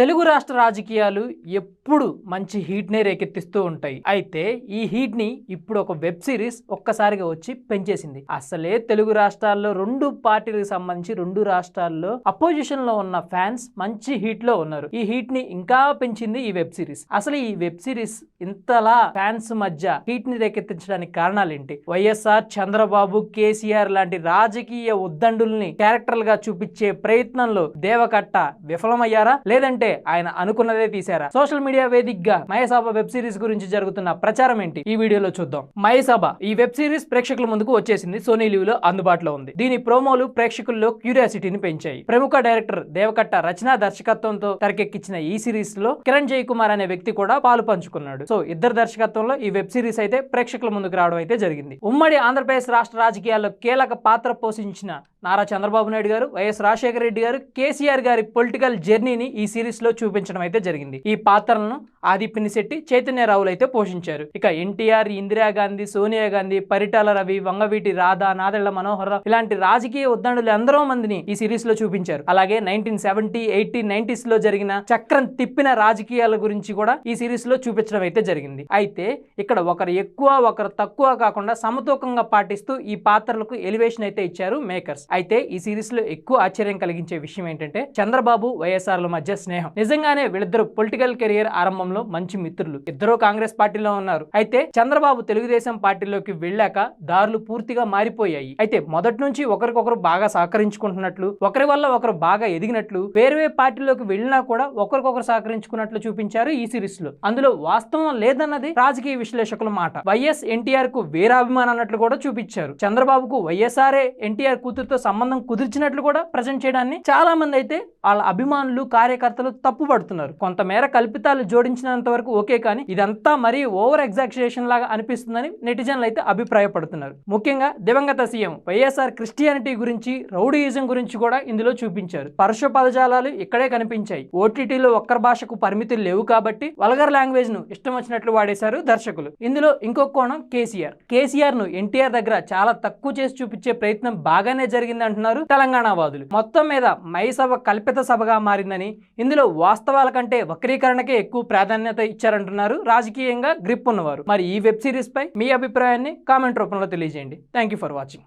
తెలుగు రాష్ట్ర రాజకీయాలు ఎప్పుడు మంచి హీట్నే రేకెత్తిస్తూ ఉంటాయి. అయితే ఈ హీట్ని ఇప్పుడు ఒక వెబ్ సిరీస్ ఒక్కసారిగా వచ్చి పెంచేసింది. అసలే తెలుగు రాష్ట్రాల్లో రెండు పార్టీలకు సంబంధించి రెండు రాష్ట్రాల్లో అపోజిషన్లో ఉన్న ఫ్యాన్స్ మంచి హీట్లో ఉన్నారు. ఈ హీట్ని ఇంకా పెంచింది ఈ వెబ్ సిరీస్ అసలు ఈ వెబ్ సిరీస్ ఇంతలా ఫ్యాన్స్ మధ్య హీట్ని రేకెత్తించడానికి కారణాలు ఏంటి? వైఎస్ఆర్ చంద్రబాబు కేసీఆర్ లాంటి రాజకీయ ఉద్దండుల్ని క్యారెక్టర్లుగా చూపించే ప్రయత్నంలో దేవకట్ట విఫలమయ్యారా? లేదంటే ఆయన అనుకున్నదే తీశారా? సోషల్ మీడియా వేదికగా మయసభ వెబ్ సిరీస్ గురించి జరుగుతున్న ప్రచారం ఏంటి? ఈ వీడియోలో చూద్దాం. మయసభ ఈ వెబ్ సిరీస్ ప్రేక్షకుల ముందుకు వచ్చేసింది సోనీ లీవ్లో అందుబాటులో ఉంది. దీని ప్రోమోలు ప్రేక్షకుల్లో క్యూరియాసిటీని పెంచాయి. ప్రముఖ డైరెక్టర్ దేవకట్ట రచనా దర్శకత్వంతో తెరకెక్కించిన ఈ సిరీస్లో కిరణ్ జయ్ కుమార్ అనే వ్యక్తి కూడా పాలు పంచుకున్నాడు. సో ఇద్దరు దర్శకత్వంలో ఈ వెబ్ సిరీస్ అయితే ప్రేక్షకుల ముందుకు రావడం అయితే జరిగింది. ఉమ్మడి ఆంధ్రప్రదేశ్ రాష్ట్ర రాజకీయాల్లో కీలక పాత్ర పోషించిన నారా చంద్రబాబు నాయుడు గారు వైఎస్ రాజశేఖర రెడ్డి గారు కేసీఆర్ గారి పొలిటికల్ జర్నీని ఈ సిరీస్ లో చూపించడం అయితే జరిగింది. ఈ పాత్రలను ఆది పినిశెట్టి చైతన్యరావులు అయితే పోషించారు. ఇక ఎన్టీఆర్ ఇందిరాగాంధీ సోనియా గాంధీ పరిటాల రవి వంగవీటి రాధా నాదెళ్ళ మనోహర ఇలాంటి రాజకీయ ఉద్దండులు ఎందరో మందిని ఈ సిరీస్లో చూపించారు. అలాగే నైన్టీన్ సెవెంటీ ఎయిటీ నైన్టీస్లో జరిగిన చక్రం తిప్పిన రాజకీయాల గురించి కూడా ఈ సిరీస్లో చూపించడం అయితే జరిగింది. అయితే ఇక్కడ ఒకరు ఎక్కువ ఒకరు తక్కువ కాకుండా సమతూకంగా పాటిస్తూ ఈ పాత్రలకు ఎలివేషన్ అయితే ఇచ్చారు మేకర్స్ అయితే ఈ సిరీస్లో ఎక్కువ ఆశ్చర్యం కలిగించే విషయం ఏంటంటే చంద్రబాబు వైఎస్ఆర్ల మధ్య స్నేహం నిజంగానే వీళ్ళిద్దరు పొలిటికల్ కెరియర్ ఆరంభంలో మంచి మిత్రులు. ఇద్దరు కాంగ్రెస్ పార్టీలో ఉన్నారు. అయితే చంద్రబాబు తెలుగుదేశం పార్టీలోకి వెళ్ళాక దారులు పూర్తిగా మారిపోయాయి. అయితే మొదటి నుంచి ఒకరికొకరు బాగా సహకరించుకుంటున్నట్లు ఒకరి వల్ల ఒకరు బాగా ఎదిగినట్లు వేరే పార్టీలోకి వెళ్ళినా కూడా ఒకరికొకరు సహకరించుకున్నట్లు చూపించారు ఈ సిరీస్లో అందులో వాస్తవం లేదన్నది రాజకీయ విశ్లేషకుల మాట. వైఎస్ ఎన్టీఆర్కు వీరాభిమానం అన్నట్లు కూడా చూపించారు. చంద్రబాబుకు వైఎస్ఆర్ఏ ఎన్టీఆర్ కూతురుతో సంబంధం కుదిర్చినట్లు కూడా ప్రజెంట్ చేయడాన్ని చాలా మంది అయితే వాళ్ళ అభిమానులు కార్యకర్తలు తప్పుపడుతున్నారు కొంతమేర కల్పితాలు జోడించినంత వరకు ఓకే కానీ ఇదంతా మరీ ఓవర్ ఎగ్జాక్షన్ లాగా అనిపిస్తుందని నెటిజన్లు అయితే అభిప్రాయపడుతున్నారు. ముఖ్యంగా దివంగత సీఎం వైఎస్ఆర్ క్రిస్టియానిటీ గురించి రౌడీయిజం గురించి కూడా ఇందులో చూపించారు. పరుష పదజాలాలు ఇక్కడే కనిపించాయి. ఓటీటీలో ఒక్కరి భాషకు పరిమితులు లేవు కాబట్టి వల్గర్ లాంగ్వేజ్ను ఇష్టం వచ్చినట్లు వాడేశారు దర్శకులు. ఇందులో ఇంకో కోణం కేసీఆర్. కేసీఆర్ను ఎన్టీఆర్ దగ్గర చాలా తక్కువ చేసి చూపించే ప్రయత్నం బాగానే జరిగింది అంటున్నారు తెలంగాణ వాదులు. మొత్తం మీద మైసభ కల్పిత సభగా మారిందని ఇందులో వాస్తవాల కంటే వక్రీకరణకే ఎక్కువ ప్రాధాన్యత ఇచ్చారంటున్నారు రాజకీయంగా గ్రిప్ ఉన్నవారు. మరి ఈ వెబ్ సిరీస్ పై మీ అభిప్రాయాన్ని కామెంట్ రూపంలో తెలియజేయండి. Thank you for watching